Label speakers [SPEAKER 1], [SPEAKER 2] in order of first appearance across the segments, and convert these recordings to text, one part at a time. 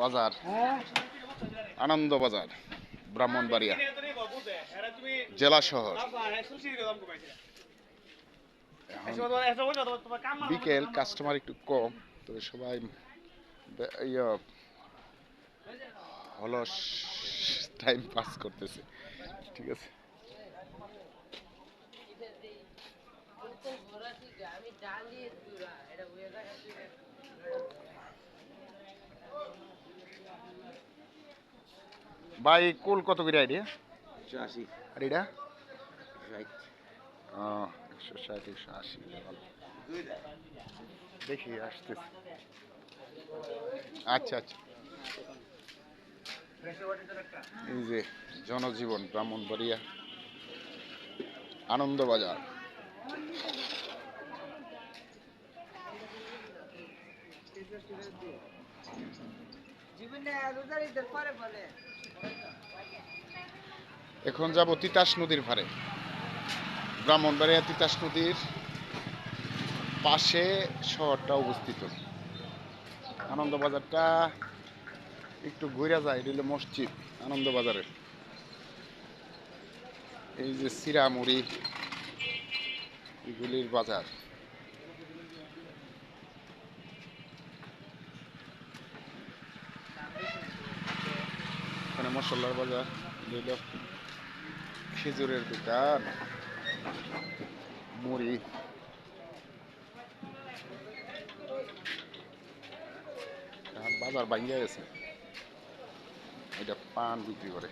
[SPEAKER 1] বাজার, আনন্দ বাজার, ব্রাহ্মণবাড়িয়া, জেলা শহর। বিকেল কাস্টমার একটু কম, তবে সবাই অলস টাইম পাস করতেছে। ঠিক আছে
[SPEAKER 2] হয়ে যায়
[SPEAKER 1] ভাই কুল কত করে আইডিয়া
[SPEAKER 3] আশি
[SPEAKER 1] আর এটা একশো ষাট একশো আশি দেখি আসতেছি। আচ্ছা আচ্ছা। এই যে জনজীবন ব্রাহ্মণবাড়িয়া আনন্দবাজার।
[SPEAKER 2] জীবনে রোজারিদের পরে বলে।
[SPEAKER 1] এখন যাব তিতাস নদীর ধারে ব্রাহ্মণবাড়িয়া তিতাস নদীর পাশে শহরটা অবস্থিত। আনন্দবাজারটা একটু ঘুরে যায়, এটা হলো মসজিদ, আনন্দবাজারের। এই যে সিরামুড়ি এগুলির বাজার। এখানে মশলার বাজার খেজুরের দোকান। মুড়ি। বাজার ভাঙ্গিয়া গেছে। এটা পান বিক্রি করে।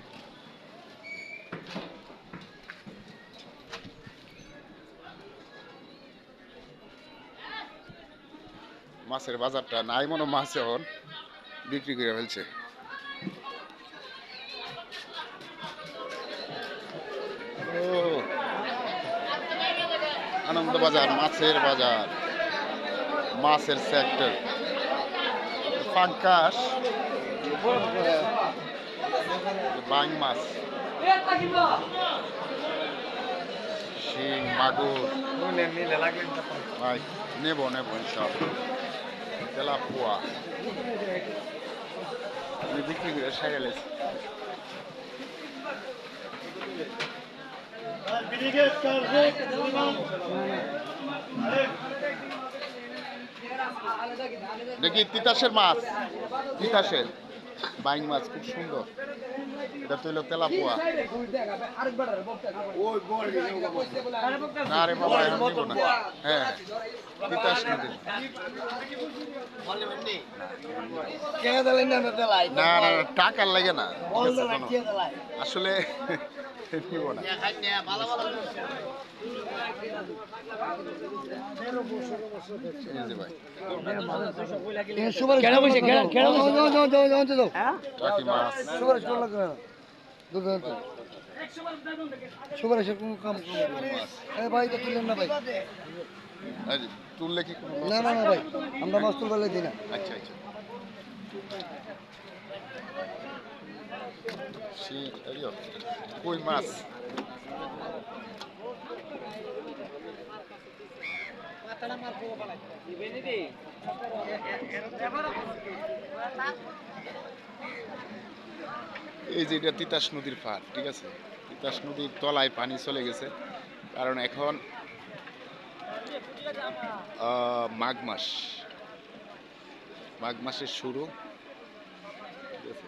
[SPEAKER 1] মাছের বাজারটা নাই মনে মাছ এখন বিক্রি করে ফেলছে। আনন্দ বাজার মাছের বাজার, মাছের সেক্টর পাঙ্কাশ। বাং মাছ। শিং, মাগুর। ভাই, নেব নেব সব তেলাপুয়া। আমি বিক্রি করে সাইকেল দেখি, তিতাসের মাছ। তিতাসের। বাইং মাছ, খুব সুন্দর। এটা তো হলো তেলাপুয়া। না রে বাবা এখন দিব না। হ্যাঁ তিতাস না না টাকার লাগে না। আসলে নিব না
[SPEAKER 4] সুপারিশের কোনো কাম ভাই তো না ভাই
[SPEAKER 1] তুললে কি
[SPEAKER 4] না না না ভাই আমরা মাছ তুলবার দিই না
[SPEAKER 1] আচ্ছা আচ্ছা। কই মাছ এই যে এটা তিতাস নদীর পাড়, ঠিক আছে? তিতাস নদীর তলায় পানি চলে গেছে। কারণ এখন মাঘ মাস। মাঘ মাসের শুরু। ঠিক আছে?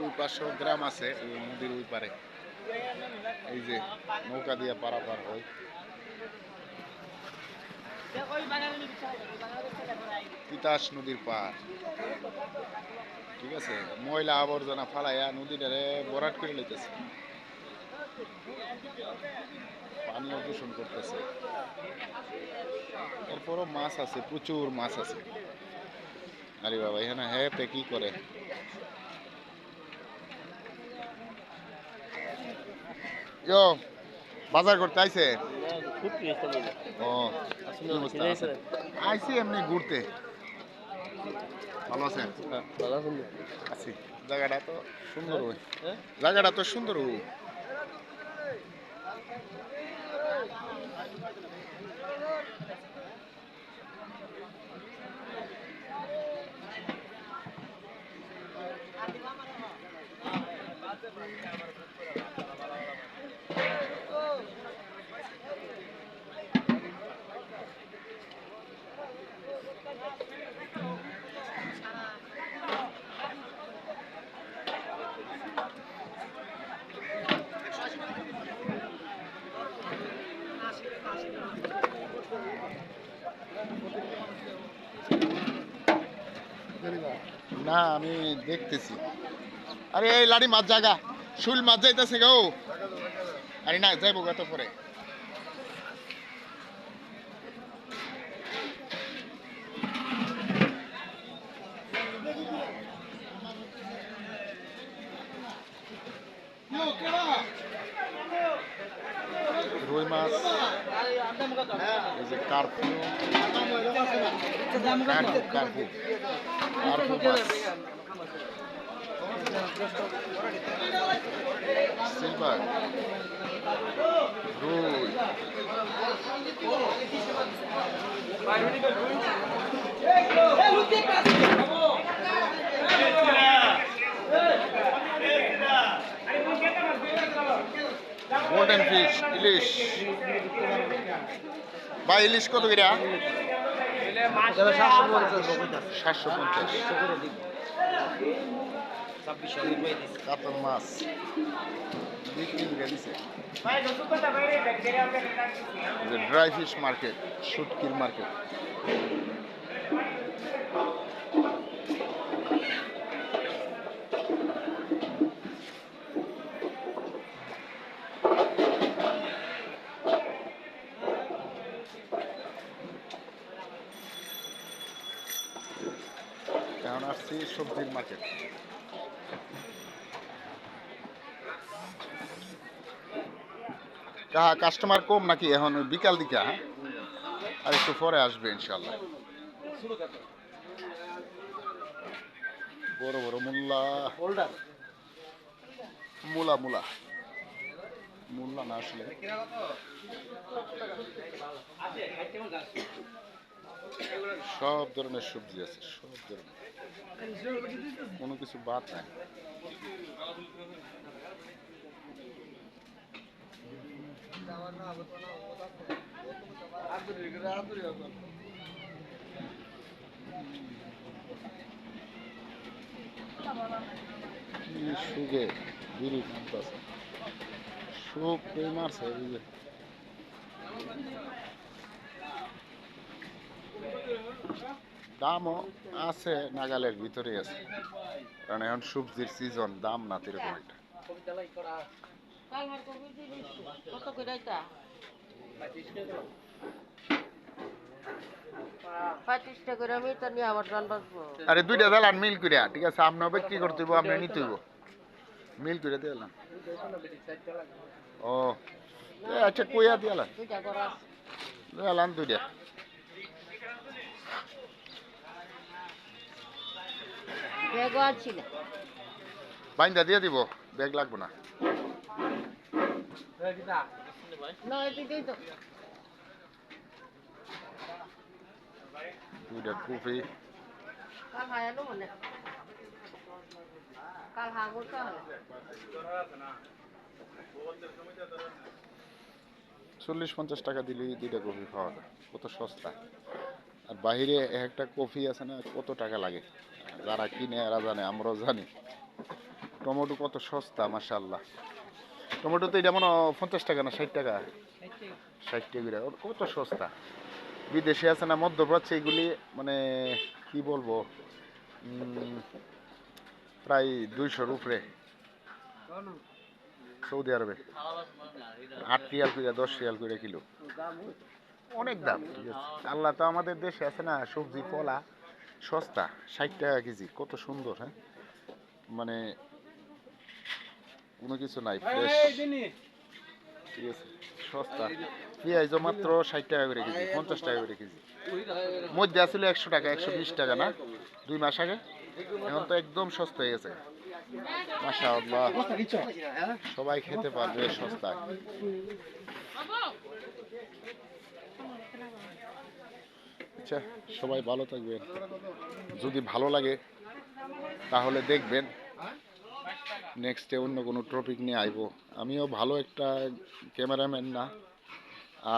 [SPEAKER 1] ওই গ্রাম আছে নদীর ওই পারে। এই যে নৌকা দিয়ে পারাপার হয়। নদীর পার ঠিক আছে? ময়লা আবর্জনা ফালাইয়া নদীটারে বরাট করে লইতেছে। পানীয় দূষণ করতেছে। এরপরও মাছ আছে, প্রচুর মাছ আছে। আরে বাবা এখানে হ্যাঁ কি করে? Yo, বাজার করতে আইছে? ও আছে? আইছি এমনি ঘুরতে। ভালো আছেন?
[SPEAKER 5] ভালো আছেন।
[SPEAKER 1] আছি। জায়গাটা তো সুন্দর ওই।
[SPEAKER 5] হ্যাঁ?
[SPEAKER 1] জায়গাটা তো সুন্দর না, আমি দেখতেছি। আরে, এই লাড়ি মাছ জায়গা শুল মাছ যাইতেছে গো। আরে না, যাইবো গত পরে। রুই মাছ এই যে কার্পু কার্পু কার্পু কার্পু মাছ সিলভার রুই Golden fish ইলিশ বা ইলিশ কত কিরা? সাতশো পঞ্চাশ। কাতল মাছ। ড্রাই ফিশ মার্কেট শুটকির মার্কেট এখন আসছি সবজির মার্কেট কাহা কাস্টমার কম নাকি এখন? বিকাল দিকে হ্যাঁ? আর একটু পরে আসবে ইনশাল্লাহ বড় বড় মূল্লা। মূলা মূলা। মূল্লা না আসলে। সব ধরনের সবজি আছে, সব ধরনের। কোনো কিছু বাদ নাই। সুগে, বিড়ি টানতাছে সুখ কই মারছে? দামও আছে নাগালের ভিতরেই আছে। কারণ এখন সবজির সিজন দাম না এরকম একটা।
[SPEAKER 2] কালহার কবি দিলিস কত করে এটা পঁচিশ টাকা করে আমি তো নিয়ে আমার
[SPEAKER 1] আরে দুইটা মিল ঠিক আছে আপনি বিক্রি করতে হইব আপনি নিতে হইব। মিল করে দিলাম ও এ আচ্ছা কইয়া দিলাম
[SPEAKER 2] দুইটা করা
[SPEAKER 1] দিলাম দুইটা।
[SPEAKER 2] ব্যাগও আছি না।
[SPEAKER 1] বাইন্দা দিয়ে দিব ব্যাগ লাগবো না। দুইটা
[SPEAKER 2] কাল মনে কাল হাগো
[SPEAKER 1] চল্লিশ পঞ্চাশ টাকা দিলেই দুইটা কফি পাওয়া যায় কত সস্তা। আর বাইরে একটা কফি আছে না, কত টাকা লাগে? যারা কিনে এরা জানে, আমরাও জানি। টমেটো কত সস্তা মাশাল্লাহ টমেটো তো এটা মনে পঞ্চাশ টাকা না, ষাট টাকা? ষাট টাকা কত সস্তা? বিদেশে আছে না, মধ্যপ্রাচ্যে এগুলি মানে কি বলব? প্রায় দুইশোর উপরে। সৌদি আরবে। আট রিয়াল করে দশ রিয়াল করে কিলো। অনেক দাম। ঠিক আছে। আল্লাহ তো আমাদের দেশে আছে না সবজি ফলা সস্তা ষাট টাকা কেজি কত সুন্দর হ্যাঁ? মানে কোনো কিছু নাই ফ্রেশ ঠিক আছে সস্তা। পেঁয়াজও মাত্র ষাট টাকা করে কেজি পঞ্চাশ টাকা করে কেজি। মধ্যে আসলে একশো টাকা একশো বিশ টাকা না? দুই মাস আগে। এখন তো একদম সস্তা হয়ে গেছে। মাসা আল্লাহ সবাই খেতে পারবে সস্তায়। আচ্ছা সবাই ভালো থাকবেন। যদি ভালো লাগে, তাহলে দেখবেন নেক্সটে অন্য কোনো টপিক নিয়ে আইব। আমিও ভালো একটা ক্যামেরাম্যান না,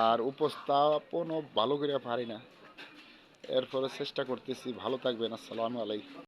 [SPEAKER 1] আর উপস্থাপনও ভালো করে পারি না। এরপরে চেষ্টা করতেছি, ভালো থাকবেন, আসসালামু আলাইকুম।